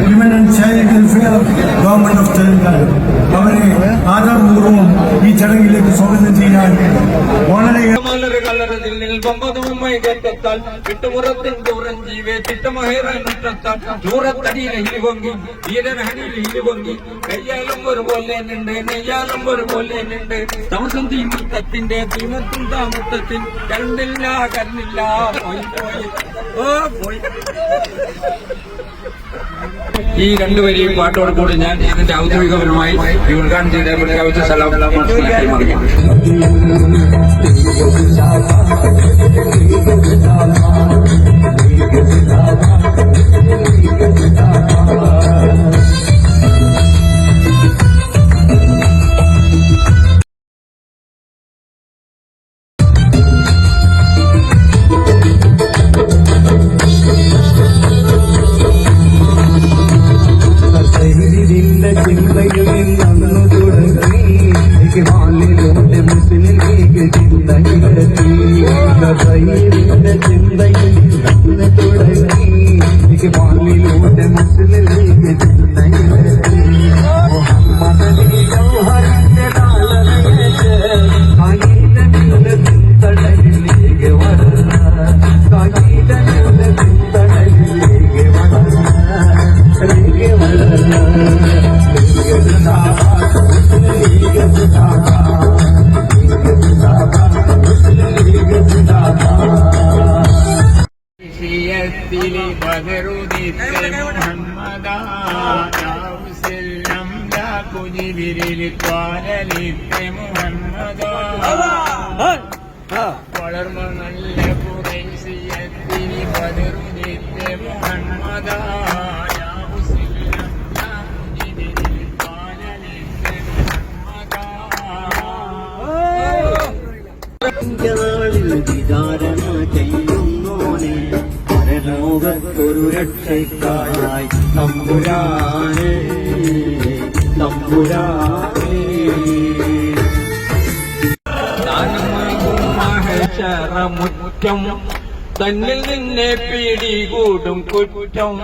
Women child welfare government of Telangana. അവരെ ആദരപൂർവം ഈ ചടങ്ങിലേക്ക് സ്വാഗതം ചെയ്യാൻ വളരെ മലർ കലറതിൽ നിൽപ്പമ്പതുമായി കേട്ടാൽ വിട്ടുമുറത്തിൻ ദൂരം ജീവേ തിട്ടമഹേറാൻ ദൂരത്തടിയിൽ ഇലിവൊങ്ങി ഈരനഹനിൽ ഇലിവൊങ്ങി കയ്യാലും ഒരു പോലെ ഉണ്ട് നെയ്യാലും ഒരു പോലെ ഉണ്ട് താമസം തീമുത്തത്തിന്റെ തീമത്തും താമത്തത്തിൽ കരണ്ടില്ല കരണ്ടില്ല പോയി പോയി. ഓ പോയി. ഈ രണ്ടുപേരെയും പാട്ടോട് കൂടി ഞാൻ ഇതിന്റെ ഔദ്യോഗികപരമായി ഈ ഉദ്ഘാടനം ചെയ്ത പ്രഖ്യാപിച്ച സ്ഥലം കൈമാറുകയാണ് ചിന്തയിലെത്തി സൈദിന്റെ ചിന്തയിൽ ബദറുദിത്തെ മുഹമ്മദാസ്ലം കുജിബിരിൽ ത്വാലലിത്തെ മുഹമ്മദ പരലോകത്തൊരു രക്ഷയ്ക്കായി തമ്പുരാനെ തമ്പുരാനെ. മുറ്റം തന്നിൽ നിന്നെ പിടികൂടും കുറ്റം.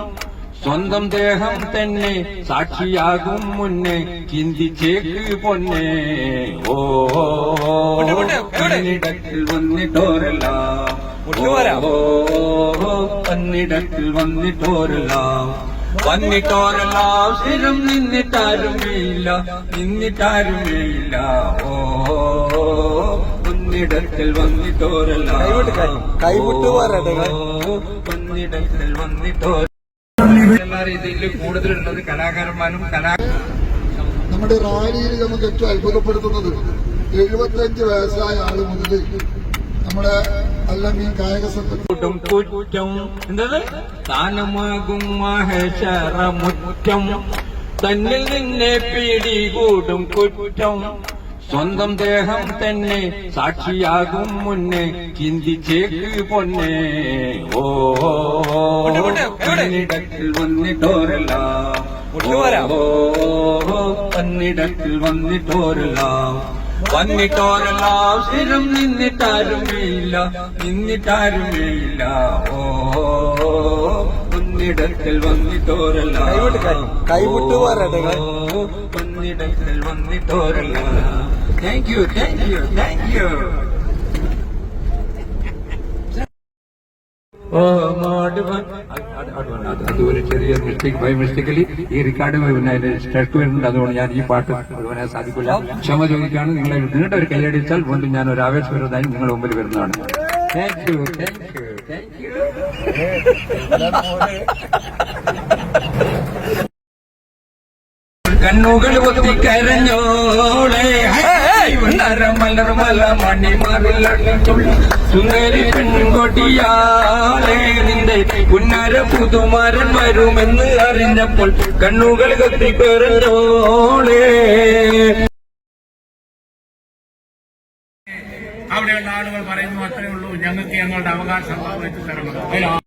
സ്വന്തം ദേഹം തന്നെ സാക്ഷിയാകും മുന്നേ. ചിന്തിച്ചേക്ക് പൊന്നെ. ഓ പന്നിടത്തിൽ വന്നിട്ടോരല്ല പന്നിടത്തിൽ വന്നിട്ടോരലാം വന്നിട്ടോരലാം സ്ഥിരം നിന്നിട്ടാരുമേയില്ല നിന്നിട്ടാരുമേയില്ല ഓ പൊന്നിടത്തിൽ വന്നിട്ടോരല്ല. പൊന്നിടത്തിൽ വന്നിട്ടോര കൂടുതലുള്ളത് കലാകാരന്മാരും കലാ നമ്മുടെ റാലിയിൽ നമുക്ക് ഏറ്റവും അത്ഭുതപ്പെടുത്തുന്നത് എഴുപത്തഞ്ച് വയസ്സായ ആൾ മുതൽ നമ്മുടെ അല്ലെങ്കിൽ കായിക സംഘം കുറ്റം. എന്തത്? താനമാകും മഹേശ്വര മുറ്റം തന്നിൽ നിന്നെ പിടികൂടും കുറ്റം. സ്വന്തം ദേഹം തന്നെ സാക്ഷിയാകും മുന്നേ. ചിന്തിച്ചേക്ക് പൊന്നെ. ഓ പന്നിടത്തിൽ വന്നിട്ടോരല്ല. ഓ പന്നിടത്തിൽ വന്നിട്ടോരല്ല. വന്നിട്ടോരല്ല സ്ഥിരം നിന്നിട്ടാരുമില്ല നിന്നിട്ടാരുമില്ല. ഓ പൊന്നിടത്തിൽ വന്നിട്ടോരല്ല. കൈവിട്ട് പൊന്നിടത്തിൽ വന്നിട്ടോരല്ല. Thank you thank you thank you ഓ പോ. അത് ഒരു ചെറിയ മിസ്റ്റേക്ക് ബൈ മിസ്റ്റേക്കലി ഈ റെക്കോർഡ് സ്ട്രക്ക് വരുന്നുണ്ട്. അതുകൊണ്ട് ഞാൻ ഈ പാട്ട് മുഴുവനായി സാധിക്കില്ല. ക്ഷമ ചോദിക്കുകയാണ്. നിങ്ങളെ നീണ്ട ഒരു കൈയടിച്ചാൽ വീണ്ടും ഞാൻ ഒരു ആവേശപരതായി നിങ്ങളുടെ മുമ്പിൽ വരുന്നതാണ്. Thank you thank you thank you കണ്ണുകൾ ഒത്തി കരഞ്ഞോളെ. മലർ മല മണിമറിലുള്ള സുന്ദരി പെൺകൊടിയാളെ നിന്റെ പുന്നര പുതുമരൻ വരുമെന്ന് അറിഞ്ഞപ്പോൾ കണ്ണുകൾ കത്തി കരഞ്ഞോളെ അവിടെയുള്ള ആളുകൾ പറയുന്നു അത്രേ ഉള്ളൂ ഞങ്ങൾക്ക് ഞങ്ങളുടെ അവകാശം വെച്ച് തരണം.